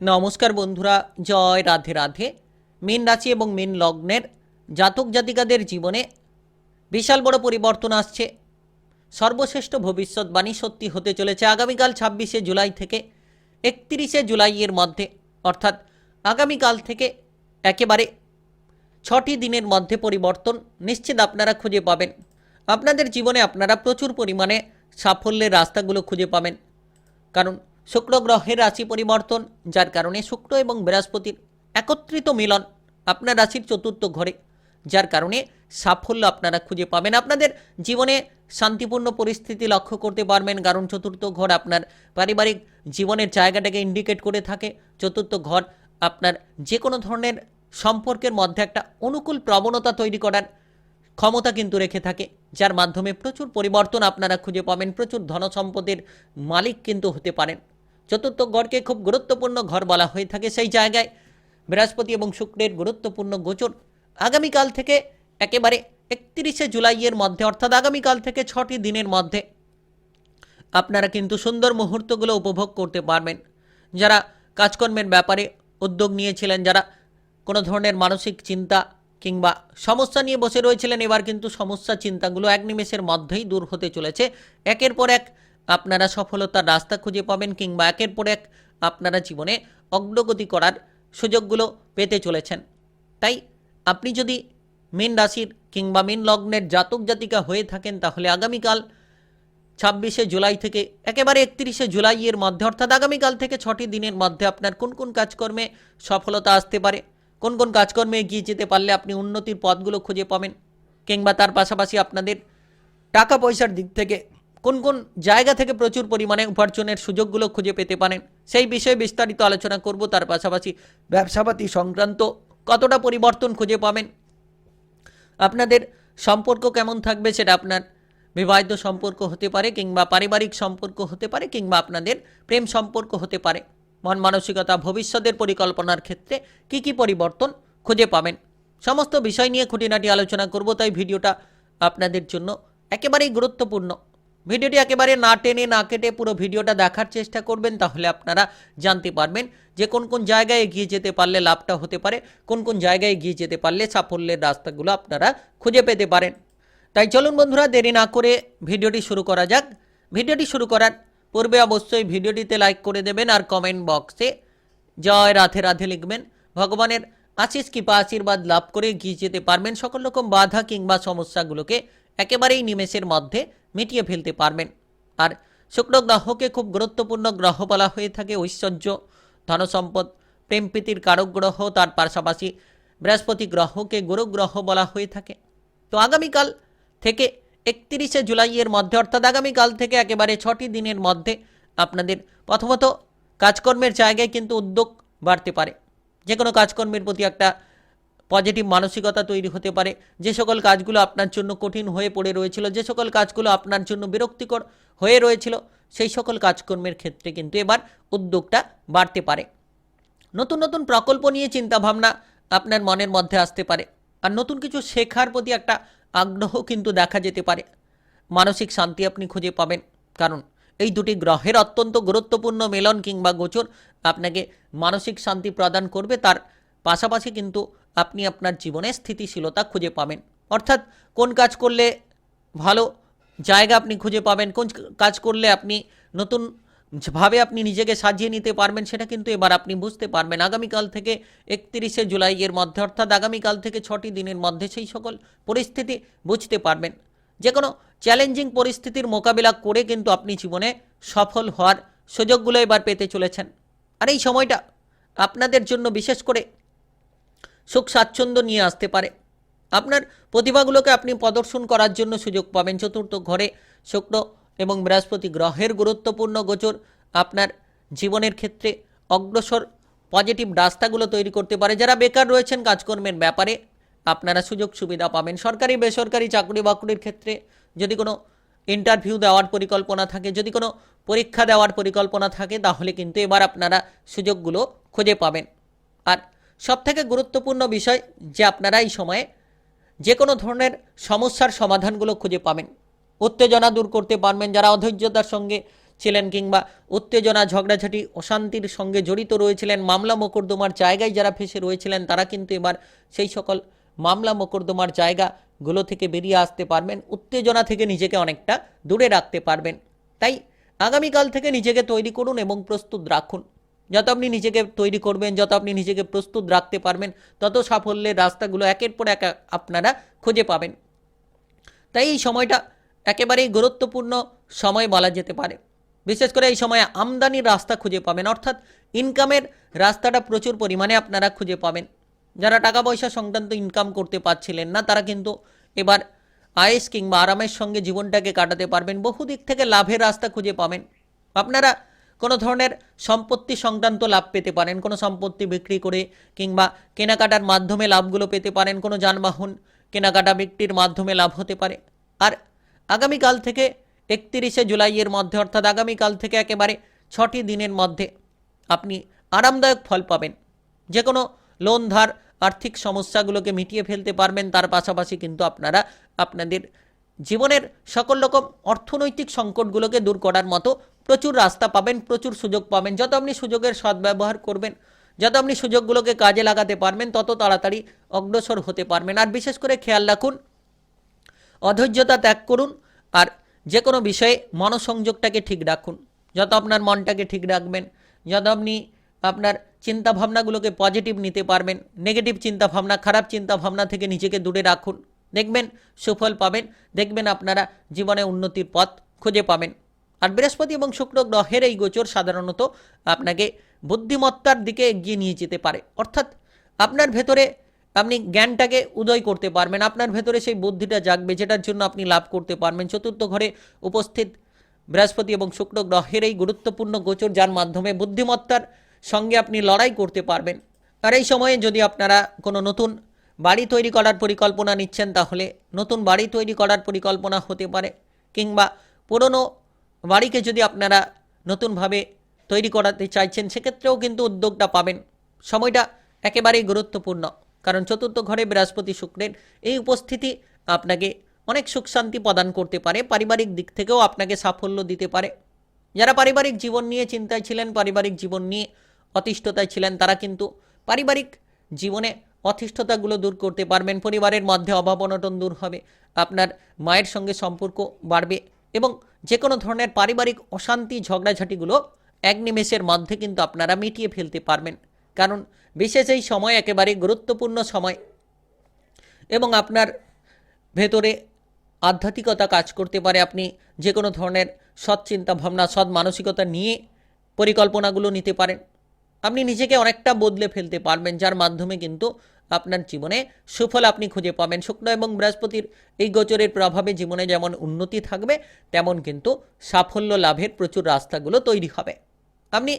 নমস্কার বন্ধুরা, জয় রাধে রাধে। মীন রাশি এবং মীন লগ্নের জাতক জাতিকাদের জীবনে বিশাল বড় পরিবর্তন আসছে। সর্বশ্রেষ্ঠ ভবিষ্যৎবাণী সত্যি হতে চলেছে আগামীকাল ছাব্বিশে জুলাই থেকে একত্রিশে জুলাইয়ের মধ্যে। অর্থাৎ আগামীকাল থেকে একেবারে ছটি দিনের মধ্যে পরিবর্তন নিশ্চিত আপনারা খুঁজে পাবেন। আপনাদের জীবনে আপনারা প্রচুর পরিমাণে সাফল্যের রাস্তাগুলো খুঁজে পাবেন। কারণ শুক্র গ্রহের রাশি পরিবর্তন, যার কারণে শুক্র এবং বৃহস্পতির একত্রিত মিলন আপনার রাশির চতুর্থ ঘরে, যার কারণে সাফল্য আপনারা খুঁজে পাবেন। আপনাদের জীবনে শান্তিপূর্ণ পরিস্থিতি লক্ষ্য করতে পারবেন। কারণ চতুর্থ ঘর আপনার পারিবারিক জীবনের জায়গাটাকে ইন্ডিকেট করে থাকে। চতুর্থ ঘর আপনার যে কোনো ধরনের সম্পর্কের মধ্যে একটা অনুকূল প্রবণতা তৈরি করার ক্ষমতা কিন্তু রেখে থাকে, যার মাধ্যমে প্রচুর পরিবর্তন আপনারা খুঁজে পাবেন। প্রচুর ধনসম্পদের মালিক কিন্তু হতে পারেন। চতুর্থ গড়কে খুব গুরুত্বপূর্ণ ঘর বলা হয়ে থাকে সেই জায়গায়। বৃহস্পতি এবং শুক্রের গুরুত্বপূর্ণ গোচর আগামীকাল থেকে একেবারে একত্রিশে জুলাইয়ের মধ্যে, অর্থাৎ আগামীকাল থেকে ছটি দিনের মধ্যে। আপনারা কিন্তু সুন্দর মুহূর্তগুলো উপভোগ করতে পারবেন। যারা কাজকর্মের ব্যাপারে উদ্যোগ নিয়েছিলেন, যারা কোনো ধরনের মানসিক চিন্তা কিংবা সমস্যা নিয়ে বসে রয়েছিলেন, এবার কিন্তু সমস্যা চিন্তাগুলো এক নিমেষের মধ্যেই দূর হতে চলেছে। একের পর এক আপনারা সফলতার রাস্তা খুঁজে পাবেন কিংবা একের পর এক আপনারা জীবনে অগ্রগতি করার সুযোগগুলো পেতে চলেছেন। তাই আপনি যদি মীন রাশির কিংবা মীন লগ্নের জাতক জাতিকা হয়ে থাকেন, তাহলে আগামীকাল ছাব্বিশে জুলাই থেকে একেবারে একত্রিশে জুলাইয়ের মধ্যে, অর্থাৎ আগামীকাল থেকে ছটি দিনের মধ্যে আপনার কোন কোন কাজকর্মে সফলতা আসতে পারে, কোন কোন কাজকর্মে এগিয়ে যেতে পারলে আপনি উন্নতির পথগুলো খুঁজে পাবেন, কিংবা তার পাশাপাশি আপনাদের টাকা পয়সার দিক থেকে কোন কোন জায়গা থেকে প্রচুর পরিমাণে উপার্জনের সুযোগগুলো খুঁজে পেতে পারেন, সেই বিষয়ে বিস্তারিত আলোচনা করব। তার পাশাপাশি ব্যবসাপাতি সংক্রান্ত কতটা পরিবর্তন খুঁজে পাবেন, আপনাদের সম্পর্ক কেমন থাকবে সেটা আপনার বিবাহিত সম্পর্ক হতে পারে কিংবা পারিবারিক সম্পর্ক হতে পারে কিংবা আপনাদের প্রেম সম্পর্ক হতে পারে। মন মানসিকতা ভবিষ্যতের পরিকল্পনার ক্ষেত্রে কি কি পরিবর্তন খুঁজে পাবেন, সমস্ত বিষয় নিয়ে খুঁটিনাটি আলোচনা করব। তাই ভিডিওটা আপনাদের জন্য একেবারেই গুরুত্বপূর্ণ। ভিডিওটি একেবারে না টেনে, না কেটে পুরো ভিডিওটা দেখার চেষ্টা করবেন, তাহলে আপনারা জানতে পারবেন যে কোন কোন জায়গায় এগিয়ে যেতে পারলে লাভটা হতে পারে, কোন কোন জায়গায় এগিয়ে যেতে পারলে সাফল্যের রাস্তাগুলো আপনারা খুঁজে পেতে পারেন। তাই চলুন বন্ধুরা, দেরি না করে ভিডিওটি শুরু করা যাক। ভিডিওটি শুরু করার পূর্বে অবশ্যই ভিডিওটিতে লাইক করে দেবেন আর কমেন্ট বক্সে জয় রাধে রাধে লিখবেন। ভগবানের আশিস কৃপা, আশীর্বাদ লাভ করে এগিয়ে যেতে পারবেন সকল রকম বাধা কিংবা সমস্যাগুলোকে একেবারেই নিমেষের মধ্যে মিটিয়ে ফেলতে পারবেন। আর শুক্র গ্রহকে খুব গুরুত্বপূর্ণ গ্রহ বলা হয়ে থাকে ঐশ্বর্য। ধনসম্পদ, প্রেম প্রীতির কারক গ্রহ তার পাশাপাশি বৃহস্পতি গ্রহকে গুরু গ্রহ বলা হয়ে থাকে। তো আগামীকাল থেকে একত্রিশে জুলাইয়ের মধ্যে, অর্থাৎ আগামীকাল থেকে একেবারে ছটি দিনের মধ্যে আপনাদের প্রথমত কাজকর্মের জায়গায় কিন্তু উদ্যোগ বাড়তে পারে। যে কোনো কাজকর্মের প্রতি একটা পজিটিভ মানসিকতা তৈরি হতে পারে। যে সকল কাজগুলো আপনার জন্য কঠিন হয়ে পড়ে রয়েছিল, যে সকল কাজগুলো আপনার জন্য বিরক্তিকর হয়ে রয়েছিল, সেই সকল কাজকর্মের ক্ষেত্রে কিন্তু এবার উদ্যোগটা বাড়তে পারে। নতুন নতুন প্রকল্প নিয়ে চিন্তাভাবনা আপনার মনের মধ্যে আসতে পারে আর নতুন কিছু শেখার প্রতি একটা আগ্রহ কিন্তু দেখা যেতে পারে। মানসিক শান্তি আপনি খুঁজে পাবেন। কারণ এই দুটি গ্রহের অত্যন্ত গুরুত্বপূর্ণ মেলন কিংবা গোচর আপনাকে মানসিক শান্তি প্রদান করবে, তার পাশাপাশি কিন্তু আপনি আপনার জীবনে স্থিতিশীলতা খুঁজে পাবেন। অর্থাৎ কোন কাজ করলে ভালো জায়গা আপনি খুঁজে পাবেন, কোন কাজ করলে আপনি নতুন ভাবে আপনি নিজেকে সাজিয়ে নিতে পারবেন সেটা কিন্তু এবার আপনি বুঝতে পারবেন। আগামীকাল থেকে একত্রিশে জুলাইয়ের মধ্যে, অর্থাৎ আগামীকাল থেকে ছটি দিনের মধ্যে সেই সকল পরিস্থিতি বুঝতে পারবেন। যে কোনো চ্যালেঞ্জিং পরিস্থিতির মোকাবিলা করে কিন্তু আপনি জীবনে সফল হওয়ার সুযোগগুলো এবার পেতে চলেছেন। আর এই সময়টা আপনাদের জন্য বিশেষ করে সুখ স্বাচ্ছন্দ্য নিয়ে আসতে পারে। আপনার প্রতিভাগুলোকে আপনি প্রদর্শন করার জন্য সুযোগ পাবেন। চতুর্থ ঘরে শুক্র এবং বৃহস্পতি গ্রহের গুরুত্বপূর্ণ গোচর আপনার জীবনের ক্ষেত্রে অগ্রসর পজিটিভ রাস্তাগুলো তৈরি করতে পারে। যারা বেকার রয়েছেন কাজকর্মের ব্যাপারে, আপনারা সুযোগ সুবিধা পাবেন। সরকারি, বেসরকারি চাকরি বাকরির ক্ষেত্রে যদি কোনো ইন্টারভিউ দেওয়ার পরিকল্পনা থাকে, যদি কোনো পরীক্ষা দেওয়ার পরিকল্পনা থাকে, তাহলে কিন্তু এবার আপনারা সুযোগগুলো খুঁজে পাবেন। আর সবথেকে গুরুত্বপূর্ণ বিষয় যে আপনারা এই সময়ে যে কোনো ধরনের সমস্যার সমাধানগুলো খুঁজে পাবেন। উত্তেজনা দূর করতে পারবেন যারা অধৈর্যতার সঙ্গে ছিলেন কিংবা উত্তেজনা, ঝগড়াঝাটি, অশান্তির সঙ্গে জড়িত রয়েছিলেন, মামলা মোকদ্দমার জায়গায় যারা ফেসে রয়েছিলেন, তারা কিন্তু এবার সেই সকল মামলা মোকদ্দমার জায়গাগুলো থেকে বেরিয়ে আসতে পারবেন। উত্তেজনা থেকে নিজেকে অনেকটা দূরে রাখতে পারবেন। তাই আগামীকাল থেকে নিজেকে তৈরি করুন এবং প্রস্তুত রাখুন। যত আপনি নিজেকে তৈরি করবেন, যত আপনি নিজেকে প্রস্তুত রাখতে পারবেন, তত সাফল্যের রাস্তাগুলো একের পর এক আপনারা খুঁজে পাবেন। তাই এই সময়টা একেবারেই গুরুত্বপূর্ণ সময় বলা যেতে পারে। বিশেষ করে এই সময়ে আমদানির রাস্তা খুঁজে পাবেন, অর্থাৎ ইনকামের রাস্তাটা প্রচুর পরিমাণে আপনারা খুঁজে পাবেন। যারা টাকা পয়সা সংক্রান্ত ইনকাম করতে পারছিলেন না, তারা কিন্তু এবার আয়েস কিংবা আরামের সঙ্গে জীবনটাকে কাটাতে পারবেন, বহু দিক থেকে লাভের রাস্তা খুঁজে পাবেন। আপনারা কোনো ধরনের সম্পত্তি সংক্রান্ত লাভ পেতে পারেন, কোনো সম্পত্তি বিক্রি করে কিংবা কেনাকাটার মাধ্যমে লাভগুলো পেতে পারেন, কোনো যানবাহন কেনাকাটা বিক্রির মাধ্যমে লাভ হতে পারে। আর আগামীকাল থেকে একত্রিশে জুলাইয়ের মধ্যে, অর্থাৎ আগামীকাল থেকে একেবারে ছটি দিনের মধ্যে আপনি আরামদায়ক ফল পাবেন। যে কোনো লোন ধার আর্থিক সমস্যাগুলোকে মিটিয়ে ফেলতে পারবেন, তার পাশাপাশি কিন্তু আপনারা আপনাদের জীবনের সকল রকম অর্থনৈতিক সংকটগুলোকে দূর করার মতো প্রচুর রাস্তা পাবেন, প্রচুর সুযোগ পাবেন। যত আপনি সুযোগের সদ্ব্যবহার করবেন, যত আপনি সুযোগগুলোকে কাজে লাগাতে পারবেন, তত তাড়াতাড়ি অগ্রসর হতে পারবেন। আর বিশেষ করে খেয়াল রাখুন, অধৈর্যতা ত্যাগ করুন আর যে কোনো বিষয়ে মনসংযোগটাকে ঠিক রাখুন। যত আপনার মনটাকে ঠিক রাখবেন, যত আপনি আপনার চিন্তা ভাবনাগুলোকে পজিটিভ নিতে পারবেন, নেগেটিভ চিন্তা ভাবনা খারাপ চিন্তা ভাবনা থেকে নিজেকে দূরে রাখুন। দেখবেন সুফল পাবেন, দেখবেন আপনারা জীবনে উন্নতির পথ খুঁজে পাবেন। আর বৃহস্পতি এবং শুক্র গ্রহের এই গোচর সাধারণত আপনাকে বুদ্ধিমত্তার দিকে এগিয়ে নিয়ে যেতে পারে। অর্থাৎ আপনার ভেতরে আপনি জ্ঞানটাকে উদয় করতে পারবেন, আপনার ভেতরে সেই বুদ্ধিটা জাগবে যেটার জন্য আপনি লাভ করতে পারবেন। চতুর্থ ঘরে উপস্থিত বৃহস্পতি এবং শুক্র গ্রহের এই গুরুত্বপূর্ণ গোচর যার মাধ্যমে বুদ্ধিমত্তার সঙ্গে আপনি লড়াই করতে পারবেন। আর এই সময়ে যদি আপনারা কোনো নতুন বাড়ি তৈরি করার পরিকল্পনা নিচ্ছেন, তাহলে নতুন বাড়ি তৈরি করার পরিকল্পনা হতে পারে কিংবা পুরনো বাড়িকে যদি আপনারা নতুনভাবে তৈরি করাতে চাইছেন, সেক্ষেত্রেও কিন্তু উদ্যোগটা পাবেন। সময়টা একেবারেই গুরুত্বপূর্ণ। কারণ চতুর্থ ঘরে বৃহস্পতি শুক্রের এই উপস্থিতি আপনাকে অনেক সুখ শান্তি প্রদান করতে পারে, পারিবারিক দিক থেকেও আপনাকে সাফল্য দিতে পারে। যারা পারিবারিক জীবন নিয়ে চিন্তায় ছিলেন, পারিবারিক জীবন নিয়ে অতিষ্ঠতায় ছিলেন, তারা কিন্তু পারিবারিক জীবনে অতিষ্ঠতাগুলো দূর করতে পারবেন, পরিবারের মধ্যে অভাব অনটন দূর হবে, আপনার মায়ের সঙ্গে সম্পর্ক বাড়বে এবং যে কোনো ধরনের পারিবারিক অশান্তি, ঝগড়াঝাটিগুলো এক নিমেষের মধ্যে কিন্তু আপনারা মিটিয়ে ফেলতে পারবেন। কারণ বিশেষ এই সময় একেবারে গুরুত্বপূর্ণ সময় এবং আপনার ভেতরে আধ্যাত্মিকতা কাজ করতে পারে। আপনি যে কোনো ধরনের সৎ চিন্তা ভাবনা, সৎ মানসিকতা নিয়ে পরিকল্পনাগুলো নিতে পারেন। আপনি নিজেকে অনেকটা বদলে ফেলতে পারবেন, যার মাধ্যমে কিন্তু আপনার জীবনে সুফল আপনি খুঁজে পাবেন। শুক্র এবং বৃহস্পতির এই গোচরের প্রভাবে জীবনে যেমন উন্নতি থাকবে, তেমন কিন্তু সাফল্য লাভের প্রচুর রাস্তাগুলো তৈরি হবে। আপনি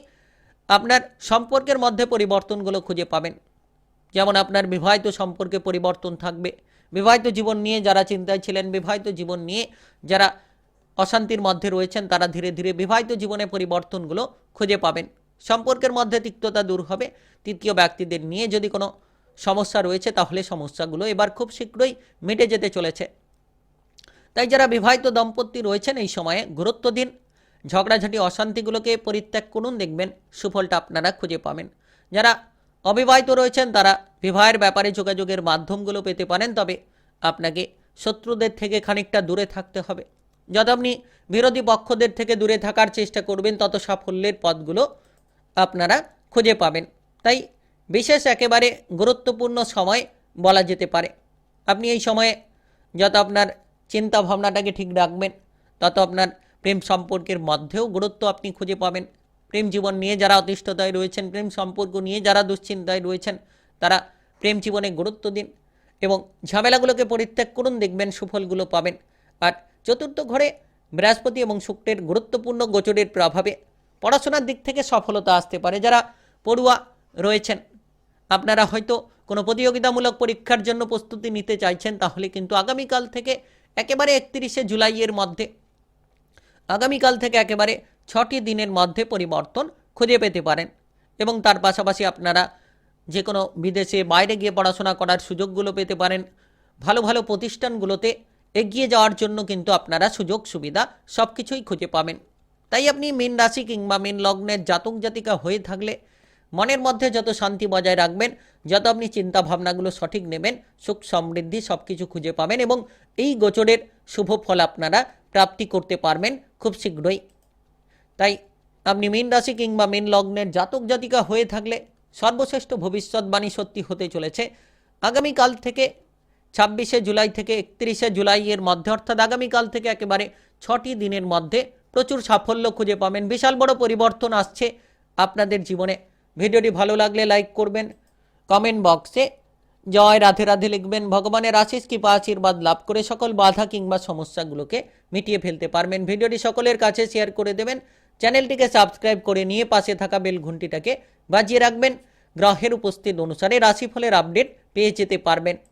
আপনার সম্পর্কের মধ্যে পরিবর্তনগুলো খুঁজে পাবেন। যেমন আপনার বিবাহিত সম্পর্কে পরিবর্তন থাকবে। বিবাহিত জীবন নিয়ে যারা চিন্তায় ছিলেন, বিবাহিত জীবন নিয়ে যারা অশান্তির মধ্যে রয়েছেন, তারা ধীরে ধীরে বিবাহিত জীবনে পরিবর্তনগুলো খুঁজে পাবেন। সম্পর্কের মধ্যে তিক্ততা দূর হবে। তৃতীয় ব্যক্তিদের নিয়ে যদি কোনো সমস্যা রয়েছে, তাহলে সমস্যাগুলো এবার খুব শীঘ্রই মিটে যেতে চলেছে। তাই যারা বিবাহিত দম্পতি রয়েছেন এই সময়ে, গুরুত্ব দিন। ঝগড়াঝাটি, অশান্তিগুলোকে পরিত্যাগ করুন, দেখবেন সুফলটা আপনারা খুঁজে পাবেন। যারা অবিবাহিত রয়েছেন, তারা বিবাহের ব্যাপারে যোগাযোগের মাধ্যমগুলো পেতে পারেন, তবে আপনাকে শত্রুদের থেকে খানিকটা দূরে থাকতে হবে। যত আপনি বিরোধী পক্ষদের থেকে দূরে থাকার চেষ্টা করবেন, তত সাফল্যের পথগুলো আপনারা খুঁজে পাবেন। তাই বিশেষ একেবারে গুরুত্বপূর্ণ সময় বলা যেতে পারে। আপনি এই সময়ে যত আপনার চিন্তা ভাবনাটাকে ঠিক রাখবেন, তত আপনার প্রেম সম্পর্কের মধ্যেও গুরুত্ব আপনি খুঁজে পাবেন। প্রেম জীবন নিয়ে যারা অতিষ্ঠতায় রয়েছেন, প্রেম সম্পর্ক নিয়ে যারা দুশ্চিন্তায় রয়েছেন, তারা প্রেম জীবনে গুরুত্ব দিন এবং ঝামেলাগুলোকে পরিত্যাগ করুন, দেখবেন সুফলগুলো পাবেন। আর চতুর্থ ঘরে বৃহস্পতি এবং শুক্রের গুরুত্বপূর্ণ গোচরের প্রভাবে পড়াশোনার দিক থেকে সফলতা আসতে পারে। যারা পড়ুয়া রয়েছেন আপনারা হয়তো কোনো প্রতিযোগিতামূলক পরীক্ষার জন্য প্রস্তুতি নিতে চাইছেন, তাহলে কিন্তু আগামীকাল থেকে একেবারে একত্রিশে জুলাইয়ের মধ্যে, আগামীকাল থেকে একেবারে ছটি দিনের মধ্যে পরিবর্তন খুঁজে পেতে পারেন। এবং তার পাশাপাশি আপনারা যে কোনো বিদেশে বাইরে গিয়ে পড়াশোনা করার সুযোগগুলো পেতে পারেন। ভালো ভালো প্রতিষ্ঠানগুলোতে এগিয়ে যাওয়ার জন্য কিন্তু আপনারা সুযোগ, সুবিধা সব কিছুই খুঁজে পাবেন। তাই আপনি মীন রাশি কিংবা মীন লগ্নের জাতক জাতিকা হয়ে থাকলে মনের মধ্যে যত শান্তি বজায় রাখবেন, যত আপনি চিন্তা ভাবনাগুলো সঠিক নেবেন, সুখ সমৃদ্ধি সব কিছু খুঁজে পাবেন এবং এই গোচরের শুভ ফল আপনারা প্রাপ্তি করতে পারবেন খুব শীঘ্রই। তাই আপনি মীন রাশি কিংবা মীন লগ্নের জাতক জাতিকা হয়ে থাকলে সর্বশ্রেষ্ঠ ভবিষ্যৎবাণী সত্যি হতে চলেছে। আগামীকাল থেকে ছাব্বিশে জুলাই থেকে একত্রিশে জুলাইয়ের মধ্যে, অর্থাৎ আগামীকাল থেকে একেবারে ছটি দিনের মধ্যে প্রচুর সাফল্য খুঁজে পাবেন। বিশাল বড় পরিবর্তন আসছে আপনাদের জীবনে। ভিডিওটি ভালো লাগলে লাইক করবেন। কমেন্ট বক্সে জয় রাধে রাধে লিখবেন। ভগবানের আশিস কৃপা, আশীর্বাদ লাভ করে সকল বাধা কিংবা সমস্যাগুলোকে মিটিয়ে ফেলতে পারবেন। ভিডিওটি সকলের কাছে শেয়ার করে দেবেন। চ্যানেলটিকে সাবস্ক্রাইব করে নিয়ে পাশে থাকা বেল ঘন্টিটাকে বাজিয়ে রাখবেন। গ্রহের উপস্থিত অনুসারে রাশিফলের আপডেট পেয়ে যেতে পারবেন।